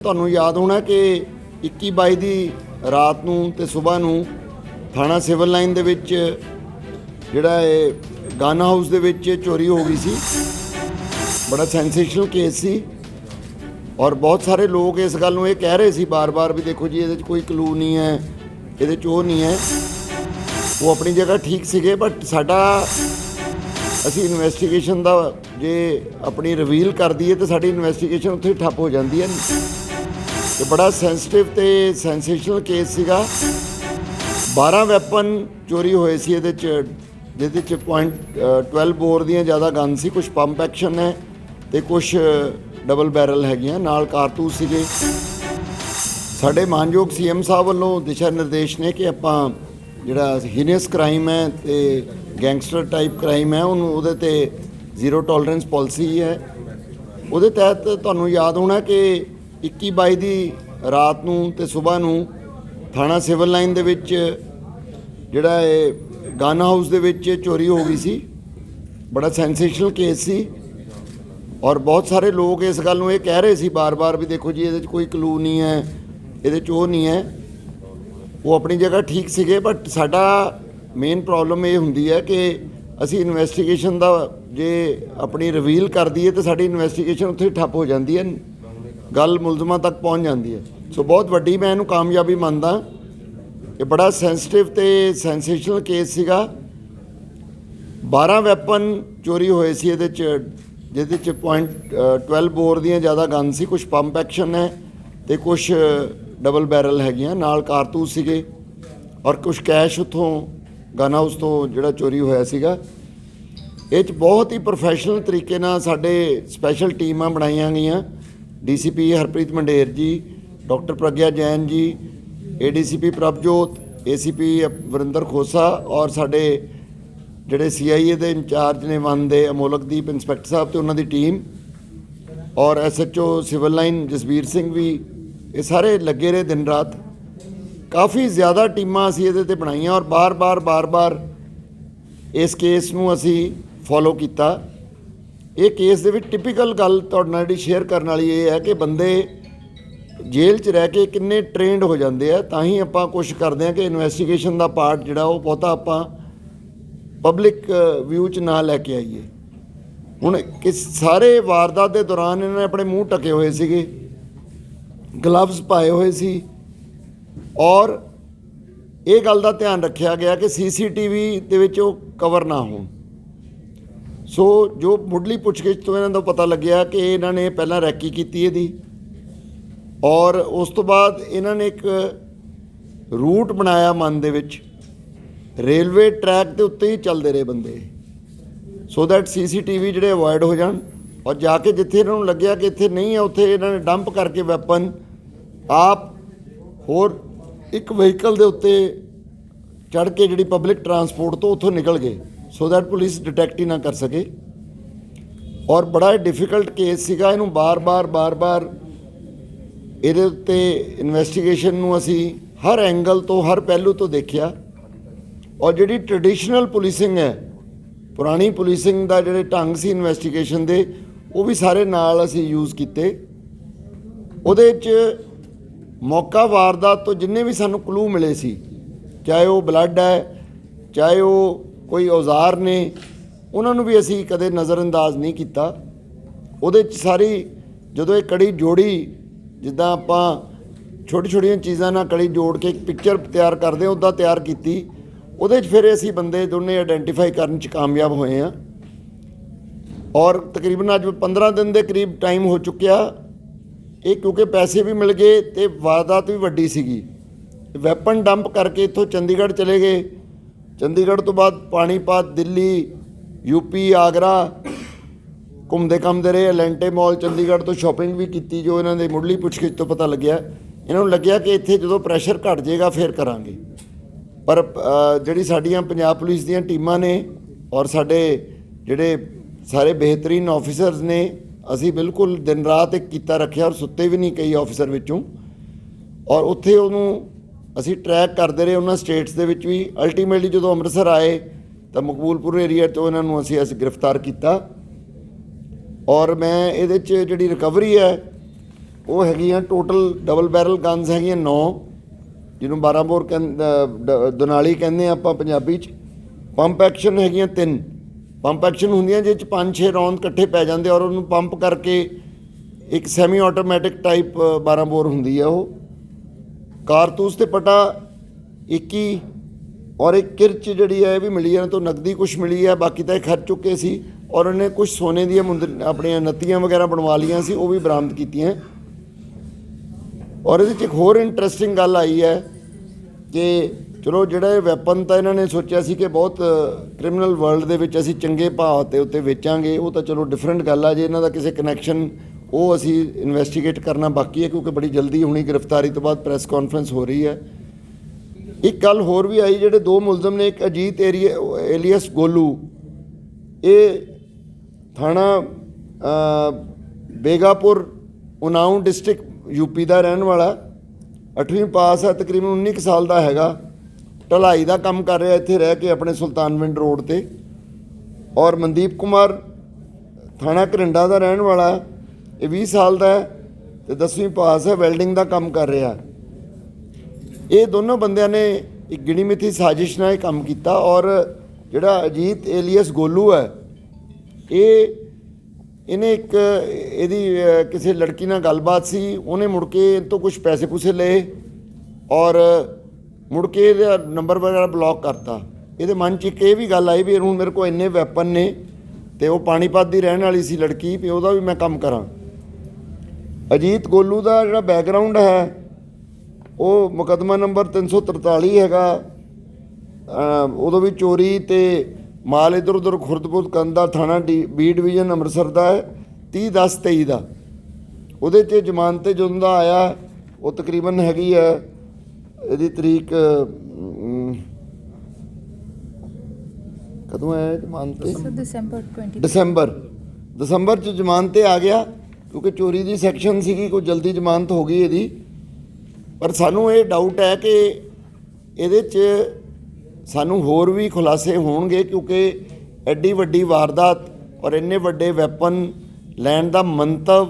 ਤੁਹਾਨੂੰ ਯਾਦ ਹੋਣਾ ਕਿ 21 22 ਦੀ ਰਾਤ ਨੂੰ ਤੇ ਸਵੇਰ ਨੂੰ ਥਾਣਾ ਸਿਵਲ ਲਾਈਨ ਦੇ ਵਿੱਚ ਜਿਹੜਾ ਇਹ ਗਨ ਹਾਊਸ ਦੇ ਵਿੱਚ ਚੋਰੀ ਹੋ ਗਈ ਸੀ। ਬੜਾ ਸੈਂਸੇਸ਼ਨਲ ਕੇਸ ਸੀ ਔਰ ਬਹੁਤ ਸਾਰੇ ਲੋਕ ਇਸ ਗੱਲ ਨੂੰ ਇਹ ਕਹਿ ਰਹੇ ਸੀ ਬਾਰ-ਬਾਰ ਵੀ ਦੇਖੋ ਜੀ, ਇਹਦੇ 'ਚ ਕੋਈ ਕਲੂ ਨਹੀਂ ਹੈ, ਇਹਦੇ 'ਚ ਉਹ ਨਹੀਂ ਹੈ। ਉਹ ਆਪਣੀ ਜਗ੍ਹਾ ਠੀਕ ਸੀਗੇ ਬਟ ਸਾਡਾ ਅਸੀਂ ਇਨਵੈਸਟੀਗੇਸ਼ਨ ਦਾ ਜੇ ਆਪਣੀ ਰਿਵੀਲ ਕਰ ਦਈਏ ਤਾਂ ਸਾਡੀ ਇਨਵੈਸਟੀਗੇਸ਼ਨ ਉੱਥੇ ਠੱਪ ਹੋ ਜਾਂਦੀ ਹੈ। ਤੇ ਬੜਾ ਸੈਂਸਿਟਿਵ ਤੇ ਸੈਂਸੇਸ਼ਨਲ ਕੇਸ ਸੀਗਾ। 12 ਵੈਪਨ ਚੋਰੀ ਹੋਏ ਸੀ ਇਹਦੇ ਚ, ਜਿਹਦੇ ਚ ਪੁਆਇੰਟ 12 ਬੋਰ ਦੀਆਂ ਜ਼ਿਆਦਾ ਗਨ ਸੀ ਕੁਝ ਪੰਪ ਐਕਸ਼ਨ ਹੈ ਤੇ ਕੁਝ ਡਬਲ ਬੈਰਲ ਹੈਗੀਆਂ, ਨਾਲ ਕਾਰਤੂਸ ਸੀਗੇ। ਸਾਡੇ ਮਾਨਯੋਗ ਸੀਐਮ ਸਾਹਿਬ ਵੱਲੋਂ ਦਿਸ਼ਾ ਨਿਰਦੇਸ਼ ਨੇ ਕਿ ਆਪਾਂ ਜਿਹੜਾ ਹੀਨੀਅਸ ਕ੍ਰਾਈਮ ਹੈ ਤੇ ਗੈਂਗਸਟਰ ਟਾਈਪ ਕ੍ਰਾਈਮ ਹੈ, ਉਹਨੂੰ ਉਹਦੇ ਤੇ ਜ਼ੀਰੋ ਟੋਲਰੈਂਸ ਪਾਲਿਸੀ ਹੈ। ਉਹਦੇ ਤਹਿਤ ਤੁਹਾਨੂੰ ਯਾਦ ਹੋਣਾ ਕਿ 21 22 ਦੀ ਰਾਤ ਨੂੰ ਤੇ ਸਵੇਰ ਨੂੰ ਥਾਣਾ ਸਿਵਲ ਲਾਈਨ ਦੇ ਵਿੱਚ ਜਿਹੜਾ ਇਹ ਗਨ ਹਾਊਸ ਦੇ ਵਿੱਚ ਚੋਰੀ ਹੋ ਗਈ ਸੀ। ਬੜਾ ਸੈਂਸੇਸ਼ਨਲ ਕੇਸ ਸੀ ਔਰ ਬਹੁਤ ਸਾਰੇ ਲੋਕ ਇਸ ਗੱਲ ਨੂੰ ਇਹ ਕਹਿ ਰਹੇ ਸੀ ਬਾਰ-ਬਾਰ ਵੀ ਦੇਖੋ ਜੀ, ਇਹਦੇ 'ਚ ਕੋਈ ਕਲੂ ਨਹੀਂ ਹੈ, ਇਹਦੇ 'ਚ ਉਹ ਨਹੀਂ ਹੈ। ਉਹ ਆਪਣੀ ਜਗ੍ਹਾ ਠੀਕ ਸੀਗੇ ਬਟ ਸਾਡਾ ਮੇਨ ਪ੍ਰੋਬਲਮ ਇਹ ਹੁੰਦੀ ਹੈ ਕਿ ਅਸੀਂ ਇਨਵੈਸਟੀਗੇਸ਼ਨ ਦਾ ਜੇ ਆਪਣੀ ਰਿਵੀਲ ਕਰ ਦਈਏ ਤਾਂ ਸਾਡੀ ਇਨਵੈਸਟੀਗੇਸ਼ਨ ਉੱਥੇ ਠੱਪ ਹੋ ਜਾਂਦੀ ਹੈ। ਗੱਲ ਮੁਲਜ਼ਮਾਂ ਤੱਕ ਪਹੁੰਚ ਜਾਂਦੀ ਹੈ। ਸੋ ਬਹੁਤ ਵੱਡੀ ਮੈਂ ਇਹਨੂੰ ਕਾਮਯਾਬੀ ਮੰਨਦਾ। ਇਹ ਬੜਾ ਸੈਂਸਿਟਿਵ ਤੇ ਸੈਂਸੇਸ਼ਨਲ ਕੇਸ ਸੀਗਾ। 12 ਵੈਪਨ ਚੋਰੀ ਹੋਏ ਸੀ ਇਹਦੇ ਚ, ਜਿਹਦੇ ਚ ਪੁਆਇੰਟ 12 ਬੋਰ ਦੀਆਂ ਜ਼ਿਆਦਾ ਗਨ ਸੀ ਕੁਝ ਪੰਪ ਐਕਸ਼ਨ ਹੈ ਤੇ ਕੁਝ ਡਬਲ ਬੈਰਲ ਹੈਗੀਆਂ, ਨਾਲ ਕਾਰਤੂਸ ਸੀਗੇ ਔਰ ਕੁਝ ਕੈਸ਼ ਉਥੋਂ ਗਨ ਹਾਊਸ ਤੋਂ ਜਿਹੜਾ ਚੋਰੀ ਹੋਇਆ ਸੀਗਾ। ਇਹ ਚ ਬਹੁਤ ਹੀ ਪ੍ਰੋਫੈਸ਼ਨਲ ਤਰੀਕੇ ਨਾਲ ਸਾਡੇ ਸਪੈਸ਼ਲ ਟੀਮਾਂ ਬਣਾਈਆਂ ਗਈਆਂ। ਡੀਸੀਪੀ ਹਰਪ੍ਰੀਤ ਮੰਡੇਰ ਜੀ, doctor Pragya Jain ji, ADCP Prabhjot, ACP Varinder Khosa ਔਰ ਸਾਡੇ ਜਿਹੜੇ ਸੀਆਈਏ ਦੇ ਇੰਚਾਰਜ ਨੇ ਵਨ ਦੇ ਅਮੋਲਕਦੀਪ ਇੰਸਪੈਕਟਰ ਸਾਹਿਬ ਤੇ ਉਹਨਾਂ ਦੀ ਟੀਮ ਔਰ SHO civil line Jasvir Singh ਵੀ, ਇਹ ਸਾਰੇ ਲੱਗੇ ਰਹੇ ਦਿਨ ਰਾਤ। ਕਾਫੀ ਜ਼ਿਆਦਾ ਟੀਮਾਂ ਅਸੀਂ ਇਹਦੇ ਤੇ ਬਣਾਈਆਂ ਔਰ ਬਾਰ-ਬਾਰ ਬਾਰ-ਬਾਰ ਇਸ ਕੇਸ ਨੂੰ ਅਸੀਂ ਫੋਲੋ ਕੀਤਾ। ਇਹ ਕੇਸ ਦੇ ਵਿੱਚ ਟਿਪੀਕਲ ਗੱਲ ਤੁਹਾਡੇ ਨਾਲ ਜਿਹੜੀ ਸ਼ੇਅਰ ਕਰਨ ਵਾਲੀ ਇਹ ਹੈ ਕਿ ਬੰਦੇ ਜੇਲ੍ਹ 'ਚ ਰਹਿ ਕੇ ਕਿੰਨੇ ਟ੍ਰੇਨਡ ਹੋ ਜਾਂਦੇ ਆ, ਤਾਂ ਹੀ ਆਪਾਂ ਕੋਸ਼ਿਸ਼ ਕਰਦੇ ਆ ਕਿ ਇਨਵੈਸਟੀਗੇਸ਼ਨ ਦਾ ਪਾਰਟ ਜਿਹੜਾ ਉਹ ਬਹੁਤਾ ਆਪਾਂ ਪਬਲਿਕ ਵਿਊ 'ਚ ਨਾ ਲੈ ਕੇ ਆਈਏ। ਹੁਣ ਕਿਸ ਸਾਰੇ ਵਾਰਦਾਤ ਦੇ ਦੌਰਾਨ ਇਹਨਾਂ ਨੇ ਆਪਣੇ ਮੂੰਹ ਟਕੇ ਹੋਏ ਸੀਗੇ ਗਲਵਜ਼ ਪਾਏ ਹੋਏ ਸੀ, ਔਰ ਇਹ ਗੱਲ ਦਾ ਧਿਆਨ ਰੱਖਿਆ ਗਿਆ ਕਿ ਸੀਸੀਟੀਵੀ ਦੇ ਵਿੱਚ ਉਹ ਕਵਰ ਨਾ ਹੋਣ। ਸੋ ਜੋ ਮੁੱਢਲੀ ਪੁੱਛਗਿੱਛ ਤੋਂ ਇਹਨਾਂ ਦਾ ਪਤਾ ਲੱਗਿਆ ਕਿ ਇਹਨਾਂ ਨੇ ਪਹਿਲਾਂ ਰੈਕੀ ਕੀਤੀ ਇਹਦੀ। ਔਰ ਉਸ ਤੋਂ ਬਾਅਦ ਇਹਨਾਂ ਨੇ ਇੱਕ ਰੂਟ ਬਣਾਇਆ ਮਨ ਦੇ ਵਿੱਚ। ਰੇਲਵੇ ਟਰੈਕ ਦੇ ਉੱਤੇ ਹੀ ਚੱਲਦੇ ਰਹੇ ਬੰਦੇ। ਸੋ ਦੈਟ ਸੀਸੀਟੀਵੀ ਜਿਹੜੇ ਅਵੋਇਡ ਹੋ ਜਾਣ। ਔਰ ਜਾ ਕੇ ਜਿੱਥੇ ਇਹਨਾਂ ਨੂੰ ਲੱਗਿਆ ਕਿ ਇੱਥੇ ਨਹੀਂ ਹੈ ਉੱਥੇ ਇਹਨਾਂ ਨੇ ਡੰਪ ਕਰਕੇ ਵੈਪਨ ਆਪ ਹੋਰ ਇੱਕ ਵਹੀਕਲ ਦੇ ਉੱਤੇ ਚੜ ਕੇ ਜਿਹੜੀ ਪਬਲਿਕ ਟਰਾਂਸਪੋਰਟ ਤੋਂ ਉੱਥੋਂ ਨਿਕਲ ਗਏ। ਸੋ ਦੈਟ ਪੁਲਿਸ ਡਿਟੈਕਟ ਹੀ ਨਾ ਕਰ ਸਕੇ। ਔਰ ਬੜਾ ਡਿਫਿਕਲਟ ਕੇਸ ਸੀਗਾ, ਇਹਨੂੰ ਬਾਰ-ਬਾਰ ਬਾਰ-ਬਾਰ ਇਹਦੇ ਉੱਤੇ ਇਨਵੈਸਟੀਗੇਸ਼ਨ ਨੂੰ ਅਸੀਂ ਹਰ ਐਂਗਲ ਤੋਂ, ਹਰ ਪਹਿਲੂ ਤੋਂ ਦੇਖਿਆ। ਔਰ ਜਿਹੜੀ ਟ੍ਰੈਡੀਸ਼ਨਲ ਪੁਲਿਸਿੰਗ ਹੈ, ਪੁਰਾਣੀ ਪੁਲਿਸਿੰਗ ਦਾ ਜਿਹੜੇ ਢੰਗ ਸੀ ਇਨਵੈਸਟੀਗੇਸ਼ਨ ਦੇ, ਉਹ ਵੀ ਸਾਰੇ ਨਾਲ ਅਸੀਂ ਯੂਜ਼ ਕੀਤੇ। ਉਹਦੇ 'ਚ ਮੌਕਾ ਵਾਰਦਾਤ ਤੋਂ ਜਿੰਨੇ ਵੀ ਸਾਨੂੰ ਕਲੂ ਮਿਲੇ ਸੀ, ਚਾਹੇ ਉਹ ਬਲੱਡ ਹੈ, ਚਾਹੇ ਉਹ ਕੋਈ ਔਜ਼ਾਰ ਨੇ, ਉਹਨਾਂ ਨੂੰ ਵੀ ਅਸੀਂ ਕਦੇ ਨਜ਼ਰਅੰਦਾਜ਼ ਨਹੀਂ ਕੀਤਾ। ਉਹਦੇ 'ਚ ਸਾਰੀ ਜਦੋਂ ਇਹ ਕੜੀ ਜੋੜੀ, ਜਿੱਦਾਂ ਆਪਾਂ ਛੋਟੀ ਛੋਟੀਆਂ ਚੀਜ਼ਾਂ ਨਾਲ ਕੜੀ ਜੋੜ ਕੇ ਇੱਕ ਪਿਕਚਰ ਤਿਆਰ ਕਰਦੇ ਹਾਂ, ਉੱਦਾਂ ਤਿਆਰ ਕੀਤੀ। ਉਹਦੇ 'ਚ ਫਿਰ ਅਸੀਂ ਬੰਦੇ ਦੋਨੇ ਆਇਡੈਂਟੀਫਾਈ ਕਰਨ 'ਚ ਕਾਮਯਾਬ ਹੋਏ ਆ ਔਰ ਤਕਰੀਬਨ ਅੱਜ 15 ਦਿਨ ਦੇ ਕਰੀਬ ਟਾਈਮ ਹੋ ਚੁੱਕਿਆ। ਇਹ ਕਿਉਂਕਿ ਪੈਸੇ ਵੀ ਮਿਲ ਗਏ ਤੇ ਵਾਰਦਾਤ ਵੀ ਵੱਡੀ ਸੀਗੀ। ਵੈਪਨ ਡੰਪ ਕਰਕੇ ਇੱਥੋਂ ਚੰਡੀਗੜ੍ਹ ਚਲੇ ਗਏ। ਚੰਡੀਗੜ੍ਹ ਤੋਂ ਬਾਅਦ ਪਾਣੀਪਤ ਦਿੱਲੀ ਯੂਪੀ ਆਗਰਾ, ਘੁੰਮਦੇ ਘੰਮਦੇ ਰਹੇ ਐਲੈਂਟੇ ਮਾਲ, ਚੰਡੀਗੜ੍ਹ ਤੋਂ ਸ਼ਾਪਿੰਗ ਵੀ ਕੀਤੀ ਜੋ ਇਹਨਾਂ ਦੇ ਮੁੱਢਲੀ ਪੁੱਛਗਿੱਛ ਤੋਂ ਪਤਾ ਲੱਗਿਆ। ਇਹਨਾਂ ਨੂੰ ਲੱਗਿਆ ਕਿ ਇੱਥੇ ਜਦੋਂ ਪ੍ਰੈਸ਼ਰ ਘਟ ਜਾਏਗਾ, ਫਿਰ ਕਰਾਂਗੇ। ਪਰ ਜਿਹੜੀ ਸਾਡੀਆਂ ਪੰਜਾਬ ਪੁਲਿਸ ਦੀਆਂ ਟੀਮਾਂ ਨੇ ਔਰ ਸਾਡੇ ਜਿਹੜੇ ਸਾਰੇ ਬਿਹਤਰੀਨ ਆਫੀਸਰਸ ਨੇ, ਅਸੀਂ ਬਿਲਕੁਲ ਦਿਨ ਰਾਤ ਇੱਕ ਕੀਤਾ ਰੱਖਿਆ ਔਰ ਸੁੱਤੇ ਵੀ ਨਹੀਂ ਕਈ ਆਫੀਸਰ ਵਿੱਚੋਂ। ਔਰ ਉੱਥੇ ਉਹਨੂੰ ਅਸੀਂ ਟਰੈਕ ਕਰਦੇ ਰਹੇ ਉਹਨਾਂ ਸਟੇਟਸ ਦੇ ਵਿੱਚ ਵੀ। ਅਲਟੀਮੇਟਲੀ ਜਦੋਂ ਅੰਮ੍ਰਿਤਸਰ ਆਏ ਤਾਂ ਮਕਬੂਲਪੁਰ ਏਰੀਆ ਤੋਂ ਇਹਨਾਂ ਨੂੰ ਅਸੀਂ ਅਸੀਂ ਗ੍ਰਿਫਤਾਰ ਕੀਤਾ। ਔਰ ਮੈਂ ਇਹਦੇ 'ਚ ਜਿਹੜੀ ਰਿਕਵਰੀ ਹੈ, ਉਹ ਹੈਗੀਆਂ ਟੋਟਲ ਡਬਲ ਬੈਰਲ ਗਨਸ ਹੈਗੀਆਂ 9 ਜਿਹਨੂੰ 12 ਬੋਰ ਕਹਿੰਦੇ ਦਨਾਲੀ ਕਹਿੰਦੇ ਆ ਆਪਾਂ ਪੰਜਾਬੀ ਚ। ਪੰਪ ਐਕਸ਼ਨ ਹੈਗੀਆਂ 3 ਪੰਪ ਐਕਸ਼ਨ ਹੁੰਦੀਆਂ ਜਿਹਦੇ ਚ 5-6 ਰੌਂਦ ਇਕੱਠੇ ਪੈ ਜਾਂਦੇ ਔਰ ਉਹਨੂੰ ਪੰਪ ਕਰਕੇ ਇੱਕ ਸੈਮੀ ਆਟੋਮੈਟਿਕ ਟਾਈਪ 12 ਬੋਰ ਹੁੰਦੀ ਹੈ ਉਹ। ਕਾਰਤੂਸ ਤੇ ਪਟਾ 21 ਔਰ ਇੱਕ ਕਿਰਚ ਜਿਹੜੀ ਹੈ ਇਹ ਵੀ ਮਿਲੀ ਹੈ ਤੋਂ ਨਕਦੀ ਕੁਝ ਮਿਲੀ ਹੈ, ਬਾਕੀ ਤਾਂ ਇਹ ਖਰਚ ਚੁੱਕੇ ਸੀ ਔਰ ਉਹਨੇ ਕੁਝ ਸੋਨੇ ਦੀਆਂ ਮੁੰਦਰ, ਆਪਣੀਆਂ ਨੱਤੀਆਂ ਵਗੈਰਾ ਬਣਵਾ ਲੀਆਂ ਸੀ, ਉਹ ਵੀ ਬਰਾਮਦ ਕੀਤੀਆਂ। ਔਰ ਇਹਦੇ 'ਚ ਇੱਕ ਹੋਰ ਇੰਟਰਸਟਿੰਗ ਗੱਲ ਆਈ ਹੈ ਕਿ ਚਲੋ ਜਿਹੜਾ ਇਹ ਵੈਪਨ ਤਾਂ ਇਹਨਾਂ ਨੇ ਸੋਚਿਆ ਸੀ ਕਿ ਬਹੁਤ ਕ੍ਰਿਮੀਨਲ ਵਰਲਡ ਦੇ ਵਿੱਚ ਅਸੀਂ ਚੰਗੇ ਭਾਅ ਤੇ ਉੱਤੇ ਵੇਚਾਂਗੇ, ਉਹ ਤਾਂ ਚਲੋ ਡਿਫਰੈਂਟ ਗੱਲ ਆ, ਜੇ ਇਹਨਾਂ ਦਾ ਕਿਸੇ ਕਨੈਕਸ਼ਨ ਉਹ ਅਸੀਂ ਇਨਵੈਸਟੀਗੇਟ ਕਰਨਾ ਬਾਕੀ ਹੈ ਕਿਉਂਕਿ ਬੜੀ ਜਲਦੀ ਹੁਣੀ ਗ੍ਰਿਫਤਾਰੀ ਤੋਂ ਬਾਅਦ ਪ੍ਰੈਸ ਕਾਨਫਰੰਸ ਹੋ ਰਹੀ ਹੈ। ਇੱਕ ਗੱਲ ਹੋਰ ਵੀ ਆਈ, ਜਿਹੜੇ ਦੋ ਮੁਲਜ਼ਮ ਨੇ, ਇੱਕ ਅਜੀਤ ਏਰੀਆ ਏਲੀਅਸ ਗੋਲੂ, ਇਹ ਥਾਣਾ ਬੇਗਾਪੁਰ ਉਨਾਓ ਡਿਸਟ੍ਰਿਕਟ ਯੂਪੀ ਦਾ ਰਹਿਣ ਵਾਲਾ 8ਵੀਂ ਪਾਸ ਹੈ, ਤਕਰੀਬਨ 19 ਕੁ ਸਾਲ ਦਾ ਹੈਗਾ, ਢਲਾਈ ਦਾ ਕੰਮ ਕਰ ਰਿਹਾ, ਇੱਥੇ ਰਹਿ ਕੇ ਆਪਣੇ ਸੁਲਤਾਨਵਿੰਡ ਰੋਡ ਤੇ ਔਰ ਮਨਦੀਪ ਕੁਮਾਰ ਥਾਣਾ ਘਰਿੰਡਾ ਦਾ ਰਹਿਣ ਵਾਲਾ ਇਹ 20 ਸਾਲ ਦਾ ਹੈ ਤੇ 10ਵੀਂ ਪਾਸ ਹੈ ਵੈਲਡਿੰਗ ਦਾ ਕੰਮ ਕਰ ਰਿਹਾ। ਇਹ ਦੋਨੋਂ ਬੰਦਿਆਂ ਨੇ ਇੱਕ ਗਿਣੀ ਮਿੱਥੀ ਸਾਜ਼ਿਸ਼ ਨਾਲ ਇਹ ਕੰਮ ਕੀਤਾ ਔਰ ਜਿਹੜਾ ਅਜੀਤ ਏਲੀਅਸ ਗੋਲੂ ਹੈ, ਇਹ, ਇਹਨੇ ਇੱਕ, ਇਹਦੀ ਕਿਸੇ ਲੜਕੀ ਨਾਲ ਗੱਲਬਾਤ ਸੀ, ਉਹਨੇ ਮੁੜ ਕੇ ਇਹ ਤੋਂ ਕੁਝ ਪੈਸੇ ਪੂਸੇ ਲਏ ਔਰ ਮੁੜ ਕੇ ਇਹਦਾ ਨੰਬਰ ਵਗੈਰਾ ਬਲੌਕ ਕਰਤਾ। ਇਹਦੇ ਮਨ 'ਚ ਇੱਕ ਇਹ ਵੀ ਗੱਲ ਆਈ ਵੀ ਹੁਣ ਮੇਰੇ ਕੋਲ ਇੰਨੇ ਵੈਪਨ ਨੇ ਤੇ ਉਹ ਪਾਣੀਪਤ ਦੀ ਰਹਿਣ ਵਾਲੀ ਸੀ ਲੜਕੀ, ਵੀ ਉਹਦਾ ਵੀ ਮੈਂ ਕੰਮ ਕਰਾਂ। ਅਜੀਤ ਗੋਲੂ ਦਾ ਜਿਹੜਾ ਬੈਕਗ੍ਰਾਉਂਡ ਹੈ ਉਹ ਮੁਕੱਦਮਾ ਨੰਬਰ 343 ਹੈਗਾ। ਉਦੋਂ ਵੀ ਚੋਰੀ ਤੇ ਮਾਲ ਇਧਰ ਉਧਰ ਖੁਰਦਬੁਰਦ ਕਰਨ ਦਾ ਥਾਣਾ ਬੀ ਡਿਵੀਜ਼ਨ ਅੰਮ੍ਰਿਤਸਰ ਦਾ ਹੈ 30 10 23 ਦਾ। ਉਹਦੇ ਤੇ ਜ਼ਮਾਨਤ ਤੇ ਜਦੋਂ ਦਾ ਆਇਆ ਉਹ ਤਕਰੀਬਨ ਹੈਗੀ ਹੈ ਇਹਦੀ ਤਰੀਕ ਕਦੋਂ ਆਇਆ ਜ਼ਮਾਨਤ ਤੇ? December 20. ਦਸੰਬਰ ਦਸੰਬਰ ਚ ਜ਼ਮਾਨਤ ਤੇ ਆ ਗਿਆ। ਕਿਉਂਕਿ ਚੋਰੀ ਦੀ ਸੈਕਸ਼ਨ ਸੀਗੀ, ਕੋਈ ਜਲਦੀ ਜ਼ਮਾਨਤ ਹੋ ਗਈ ਇਹਦੀ। ਪਰ ਸਾਨੂੰ ਇਹ ਡਾਊਟ ਹੈ ਕਿ ਇਹਦੇ ਚ ਸਾਨੂੰ ਹੋਰ ਵੀ ਖੁਲਾਸੇ ਹੋਣਗੇ ਕਿਉਂਕਿ ਐਡੀ ਵੱਡੀ ਵਾਰਦਾਤ ਔਰ ਇੰਨੇ ਵੱਡੇ ਵੈਪਨ ਲੈਣ ਦਾ ਮੰਤਵ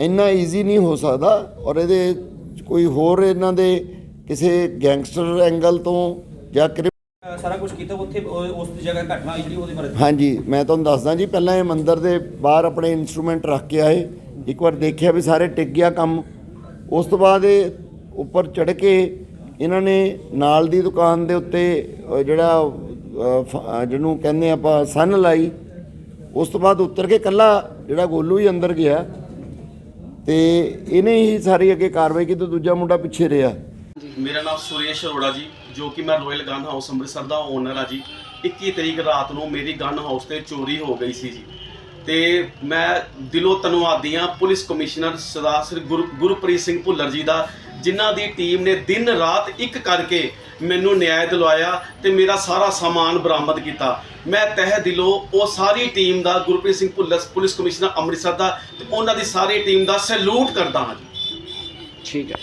ਇੰਨਾ ਈਜ਼ੀ ਨਹੀਂ ਹੋ ਸਕਦਾ ਔਰ ਇਹਦੇ ਕੋਈ ਹੋਰ ਇਹਨਾਂ ਦੇ ਕਿਸੇ ਗੈਂਗਸਟਰ ਐਂਗਲ ਤੋਂ ਜਾਂ ਕ੍ਰਿ- ਸਾਰਾ ਕੁਝ ਕੀਤਾ ਉੱਥੇ ਉਹ- ਉਸ ਜਗ੍ਹਾ ਘਟਨਾ ਹੋਈ ਜਿਹੜੀ ਉਹਦੇ ਬਾਰੇ ਹਾਂਜੀ ਮੈਂ ਤੁਹਾਨੂੰ ਦੱਸਦਾ ਜੀ ਪਹਿਲਾਂ ਇਹ ਮੰਦਿਰ ਦੇ ਬਾਹਰ ਆਪਣੇ ਇਨਸਟਰੂਮੈਂਟ ਰੱਖ ਕੇ ਆਏ। ਇੱਕ ਵਾਰ ਦੇਖਿਆ ਵੀ ਸਾਰੇ ਟਿਕ ਗਿਆ ਕੰਮ। ਉਸ ਤੋਂ ਬਾਅਦ ਇਹ ਉੱਪਰ ਚੜ ਕੇ ਇਹਨਾਂ ਨੇ ਨਾਲ ਦੀ ਦੁਕਾਨ ਦੇ ਉੱਤੇ ਅ, ਜਿਹੜਾ ਅ, ਫ- ਅ, ਜਿਹਨੂੰ ਕਹਿੰਦੇ ਆਪਾਂ ਸੰਨ ਲਾਈ। ਉਸ ਤੋਂ ਬਾਅਦ ਉੱਤਰ ਕੇ ਕੱਲਾ ਜਿਹੜਾ ਗੋਲੂ ਹੀ ਅੰਦਰ ਗਿਆ। ਤੇ ਇਹਨੇ ਹੀ ਸਾਰੀ ਅੱਗੇ ਕਾਰਵਾਈ ਕੀਤੀ ਦੂਜਾ ਮੁੰਡਾ ਪਿੱਛੇ ਰਿਹਾ। ਮੇਰਾ ਨਾਮ ਸੁਰੇਸ਼ ਅਰੋੜਾ ਜੀ। ਜੋ ਕਿ ਮੈਂ ਰਾਇਲ ਗਨ ਹਾਊਸ ਅੰਮ੍ਰਿਤਸਰ ਦਾ ਓਨਰ ਆ ਜੀ 21 ਤਰੀਕ ਰਾਤ ਨੂੰ ਮੇਰੀ ਗਨ ਹਾਊਸ ਤੇ ਚੋਰੀ ਹੋ ਗਈ ਸੀ ਜੀ। ਤੇ ਮੈਂ ਦਿਲੋਂ ਧੰਨਵਾਦੀ ਹਾਂ ਪੁਲਿਸ ਕਮਿਸ਼ਨਰ ਸਰਦਾਰ ਸ੍ਰੀ ਗੁਰ- ਗੁਰਪ੍ਰੀਤ ਸਿੰਘ ਭੁੱਲਰ ਜੀ ਦਾ, ਜਿਨ੍ਹਾਂ ਦੀ ਟੀਮ ਨੇ ਦਿਨ ਰਾਤ ਇੱਕ ਕਰਕੇ ਮੈਨੂੰ ਨਿਆਂ ਦਿਲਵਾਇਆ ਤੇ ਮੇਰਾ ਸਾਰਾ ਸਾਮਾਨ ਬਰਾਮਦ ਕੀਤਾ। ਮੈਂ ਤਹਿ ਦਿਲੋਂ ਉਹ ਸਾਰੀ ਟੀਮ ਦਾ ਗੁਰਪ੍ਰੀਤ ਸਿੰਘ ਭੁੱਲਰ, ਪੁਲਿਸ ਕਮਿਸ਼ਨਰ ਅੰਮ੍ਰਿਤਸਰ ਦਾ ਤੇ ਉਹਨਾਂ ਦੀ ਸਾਰੀ ਟੀਮ ਦਾ ਸੈਲੂਟ ਕਰਦਾ ਹਾਂ ਜੀ। ਠੀਕ ਹੈ।